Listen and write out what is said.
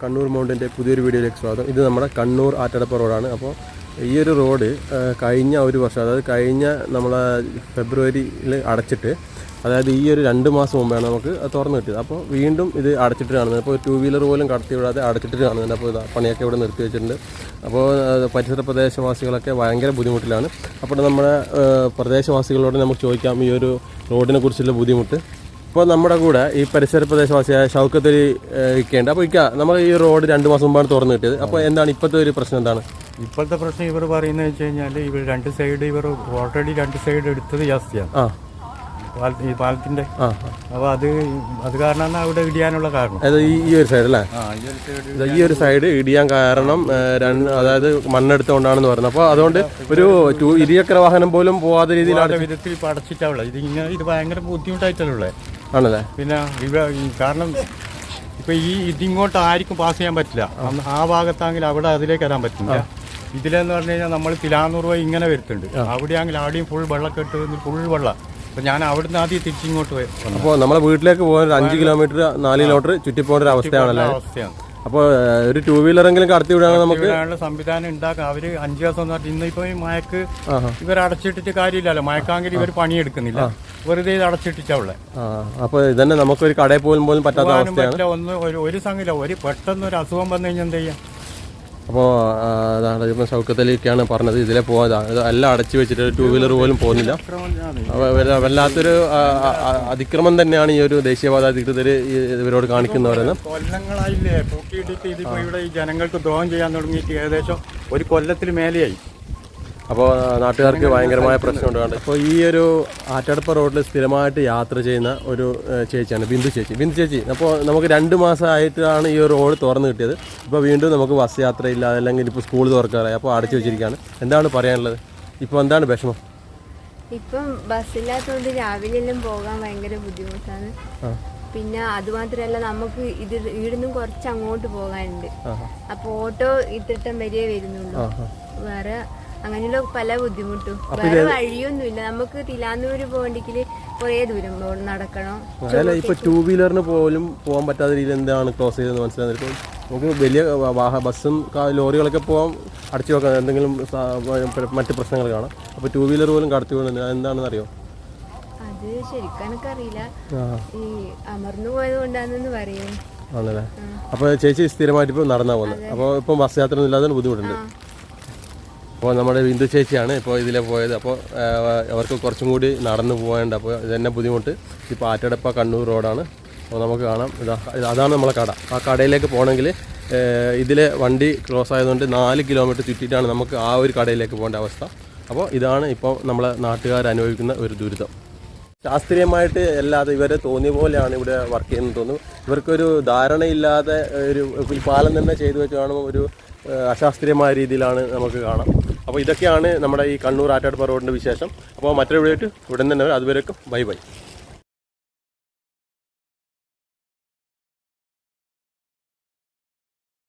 കണ്ണൂർ മൗണ്ടിന്റെ പുതിയൊരു വീഡിയോയിലേക്ക് സ്വാഗതം. ഇത് നമ്മുടെ കണ്ണൂർ ആറ്റടപ്പ റോഡാണ്. അപ്പോൾ ഈ ഒരു റോഡ് കഴിഞ്ഞ ഒരു വർഷം അതായത് കഴിഞ്ഞ നമ്മളെ ഫെബ്രുവരിയിൽ അടച്ചിട്ട് അതായത് ഈ ഒരു രണ്ട് മാസം മുമ്പാണ് നമുക്ക് തുറന്നു കിട്ടിയത്. അപ്പോൾ വീണ്ടും ഇത് അടച്ചിട്ട് കാണുന്നത്. അപ്പോൾ ടൂ വീലർ പോലും കടത്തി വിടാതെ അടച്ചിട്ട് കാണുന്നുണ്ട്. അപ്പോൾ പണിയൊക്കെ ഇവിടെ നിർത്തി വെച്ചിട്ടുണ്ട്. അപ്പോൾ പരിസര പ്രദേശവാസികളൊക്കെ ഭയങ്കര ബുദ്ധിമുട്ടിലാണ്. അപ്പോൾ നമ്മുടെ പ്രദേശവാസികളോട് നമുക്ക് ചോദിക്കാം ഈ ഒരു റോഡിനെ കുറിച്ചുള്ള ബുദ്ധിമുട്ട്. ഇപ്പോൾ നമ്മുടെ കൂടെ ഈ പരിസര പ്രദേശവാസിയായ ഷൗക്കത്തിൽ ഇരിക്കേണ്ട അപ്പോൾ ഇക്ക നമ്മൾ ഈ റോഡ് രണ്ട് മാസം മുമ്പാണ് തുറന്നു കിട്ടിയത്. അപ്പോൾ എന്താണ് ഇപ്പോഴത്തെ ഒരു പ്രശ്നം എന്താണ്? ഇപ്പോഴത്തെ പ്രശ്നം ഇവർ പറയുന്നത് വെച്ച് കഴിഞ്ഞാൽ ഇവർ രണ്ട് സൈഡ് ഇവർ ഓൾറെഡി രണ്ട് സൈഡ് എടുത്തത് ജാസ്തിയാണ്. ആ. ഈ പാലത്തിന്റെ. അപ്പൊ അപ്പോൾ അത് അത് കാരണമാണ് അവിടെ ഇടിയാനുള്ള കാരണം. അതായത് ഈ ഒരു സൈഡ് അല്ലേ? ഈ ഒരു സൈഡ് ഇത് ഈ ഒരു സൈഡ് ഇടിയാൻ കാരണം അതായത് മണ്ണെടുത്തോണ്ടാണെന്ന് പറഞ്ഞു അപ്പോൾ അതുകൊണ്ട് ഒരു ഇരുചക്ര വാഹനം പോലും പോവാത്ത രീതിയിലാണ് വിധത്തിൽ ഇപ്പം അടച്ചിട്ടാവുള്ളത് ഇത് ഇങ്ങനെ ഇത് ഭയങ്കര ബുദ്ധിമുട്ടായിട്ടല്ലേ ആണല്ലേ? പിന്നെ ഇവ ഈ കാരണം ഇപ്പൊ ഈ ഇതിങ്ങോട്ട് ആർക്കും പാസ് ചെയ്യാൻ പറ്റില്ല. അന്ന് ആ ഭാഗത്താണെങ്കിൽ അവിടെ അതിലേക്ക് വരാൻ പറ്റില്ല. ഇതിലെന്ന് പറഞ്ഞു കഴിഞ്ഞാൽ നമ്മൾ തിലാന്നൂറ് രൂപ ഇങ്ങനെ വരുത്തുണ്ട് അവിടെയാണെങ്കിൽ അവിടെയും ഫുൾ വെള്ളക്കെട്ട് ഫുൾ വെള്ളം. അപ്പൊ ഞാൻ അവിടുന്ന് ആദ്യം തിരിച്ചിങ്ങോട്ട് വ- വന്നു. അപ്പോൾ നമ്മളെ വീട്ടിലേക്ക് പോകാൻ ഒരു അഞ്ച് കിലോമീറ്റർ നാല് കിലോമീറ്റർ ചുറ്റിപ്പോകേണ്ട ഒരു അവസ്ഥയാണല്ലോ? അവസ്ഥയാണ്. അപ്പോൾ ഒരു ടൂ വീലറെങ്കിലും കടത്തി വിടുകയാണെങ്കിൽ നമുക്ക് ഇവിടെയുള്ള സംവിധാനം ഉണ്ടാക്കാം. അവർ അഞ്ചു ദിവസം എന്ന് പറഞ്ഞാൽ ഇന്നിപ്പോ ഈ മയക്ക് ഇവർ അടച്ചിട്ടിട്ട് കാര്യമില്ലല്ലോ. മയക്കാങ്കിൽ ഇവർ പണിയെടുക്കുന്നില്ല. വെറുതെ ഇത് അടച്ചിട്ടിട്ടുള്ള അപ്പോൾ ഇതന്നെ നമുക്കൊരു കടയിൽ പോലും പോലും പറ്റാത്ത അവസ്ഥയാണ്. ഒന്ന് ഒരു സംഗതിയില്ല. ഒരു പെട്ടെന്ന് ഒരു അസുഖം വന്നു കഴിഞ്ഞാൽ എന്ത് ചെയ്യാം? അപ്പോൾ അതാണ് ഇപ്പം സൗഖ്യത്തിലേക്കാണ് പറഞ്ഞത്. ഇതിലെ ഇത് എല്ലാം അടച്ചു വെച്ചിട്ട് ടൂ വീലർ പോലും പോകുന്നില്ല. വല്ലാത്തൊരു അതിക്രമം തന്നെയാണ് ഈ ഒരു ദേശീയപാത അധികൃതർ ഇവരോട് കാണിക്കുന്നവരെന്ന്. കൊല്ലങ്ങളായില്ലേ? പൂട്ടിയിട്ടിട്ട് ഇതിപ്പോ ഇവിടെ ഈ ജനങ്ങൾക്ക് ദ്രോഹം ചെയ്യാൻ തുടങ്ങിയിട്ട് ഏകദേശം ഒരു കൊല്ലത്തിൽ മേലെയായി. അപ്പോൾ നാട്ടുകാർക്ക് ഭയങ്കരമായ പ്രശ്നമുണ്ട്. അപ്പോൾ ഈ ഒരു ആറ്റടപ്പ റോഡിൽ സ്ഥിരമായിട്ട് യാത്ര ചെയ്യുന്ന ഒരു ചേച്ചിയാണ് ബിന്ദു ചേച്ചി. ബിന്ദു ചേച്ചി അപ്പോൾ നമുക്ക് രണ്ട് മാസമായിട്ടാണ് ഈ റോഡ് തുറന്നു കിട്ടിയത്. ഇപ്പോൾ വീണ്ടും നമുക്ക് ബസ് യാത്രയില്ല അല്ലെങ്കിൽ ഇപ്പോൾ സ്കൂൾ തുറക്കാറായി അപ്പോൾ അടച്ചു വെച്ചിരിക്കുകയാണ്. എന്താണ് പറയാനുള്ളത്? ഇപ്പോൾ എന്താണ് വിഷമം? ഇപ്പം ബസ്സില്ലാത്തതുകൊണ്ട് രാവിലെ എല്ലാം പോകാൻ ഭയങ്കര ബുദ്ധിമുട്ടാണ്. പിന്നെ അതുമാത്രമല്ല നമുക്ക് ഇത് ഇവിടുന്ന് കുറച്ച് അങ്ങോട്ട് പോകാനുണ്ട്. അപ്പോൾ അപ്പൊ ഓട്ടോ ഇത്തിട്ടം വരെ വരുന്നുള്ളൂ. വേറെ അങ്ങനെയുള്ള പല ബുദ്ധിമുട്ടും. വേറെ വഴിയൊന്നുമില്ല. നമുക്ക് തിലാന്നൂര് പോകണ്ടെങ്കിൽ കുറേ ദൂരം നടക്കണം. ഇപ്പോൾ ടൂ വീലറിന് പോലും പോകാൻ പറ്റാത്ത രീതിയിൽ എന്താണ് ക്ലോസ് ചെയ്തതെന്ന് മനസ്സിലാകുന്നത് നമുക്ക് വലിയ വാഹ ബസ്സും ലോറികളൊക്കെ പോകാൻ അടച്ചു വെക്കാൻ എന്തെങ്കിലും മറ്റു പ്രശ്നങ്ങൾ കാണാം. അപ്പോൾ ടൂ വീലർ പോലും കടത്തി വിടുന്നത് എന്താണെന്ന് അറിയോ അത് ശരിക്കും എനിക്കറിയില്ല. ഈ അമർന്നു പോയത് കൊണ്ടാണെന്ന് പറയും. ആണല്ലേ? അപ്പോൾ ചേച്ചി സ്ഥിരമായിട്ട് ഇപ്പോൾ നടന്നാ പോകുന്നത് അപ്പോൾ ഇപ്പം ബസ് യാത്ര ഒന്നും ഇല്ലാതെ ബുദ്ധിമുട്ടുണ്ട്. അപ്പോൾ നമ്മുടെ ബിന്ദു ചേച്ചിയാണ് ഇപ്പോൾ ഇതിലെ പോയത്. അപ്പോൾ അവർക്ക് കുറച്ചും കൂടി നടന്നു പോകേണ്ട അപ്പോൾ ഇത് തന്നെ ബുദ്ധിമുട്ട്. ഇപ്പോൾ ആറ്റടപ്പ കണ്ണൂർ റോഡാണ്. അപ്പോൾ നമുക്ക് കാണാം. ഇത് അതാണ് നമ്മളെ കട. ആ കടയിലേക്ക് പോകണമെങ്കിൽ ഇതിലെ വണ്ടി ക്ലോസ് ആയതുകൊണ്ട് നാല് കിലോമീറ്റർ ചുറ്റിയിട്ടാണ് നമുക്ക് ആ ഒരു കടയിലേക്ക് പോകേണ്ട അവസ്ഥ. അപ്പോൾ ഇതാണ് ഇപ്പോൾ നമ്മളെ നാട്ടുകാർ അനുഭവിക്കുന്ന ഒരു ദുരിതം. ശാസ്ത്രീയമായിട്ട് അല്ലാതെ ഇവരെ തോന്നിയ പോലെയാണ് ഇവിടെ വർക്ക് ചെയ്യുന്നത് തോന്നുന്നു. ഇവർക്കൊരു ധാരണയില്ലാതെ ഒരു പാലം തന്നെ ചെയ്തു വെച്ച് കാണുമ്പോൾ ഒരു അശാസ്ത്രീയമായ രീതിയിലാണ് നമുക്ക് കാണാം. അപ്പോൾ ഇതൊക്കെയാണ് നമ്മുടെ ഈ കണ്ണൂർ ആറ്റാട് റോഡിന്റെ വിശേഷം അപ്പോൾ മറ്റൊരു വീഡിയോ ഇവിടെ നിന്ന് തന്നെ വരാം. അതുവരേക്കും ബൈ ബൈ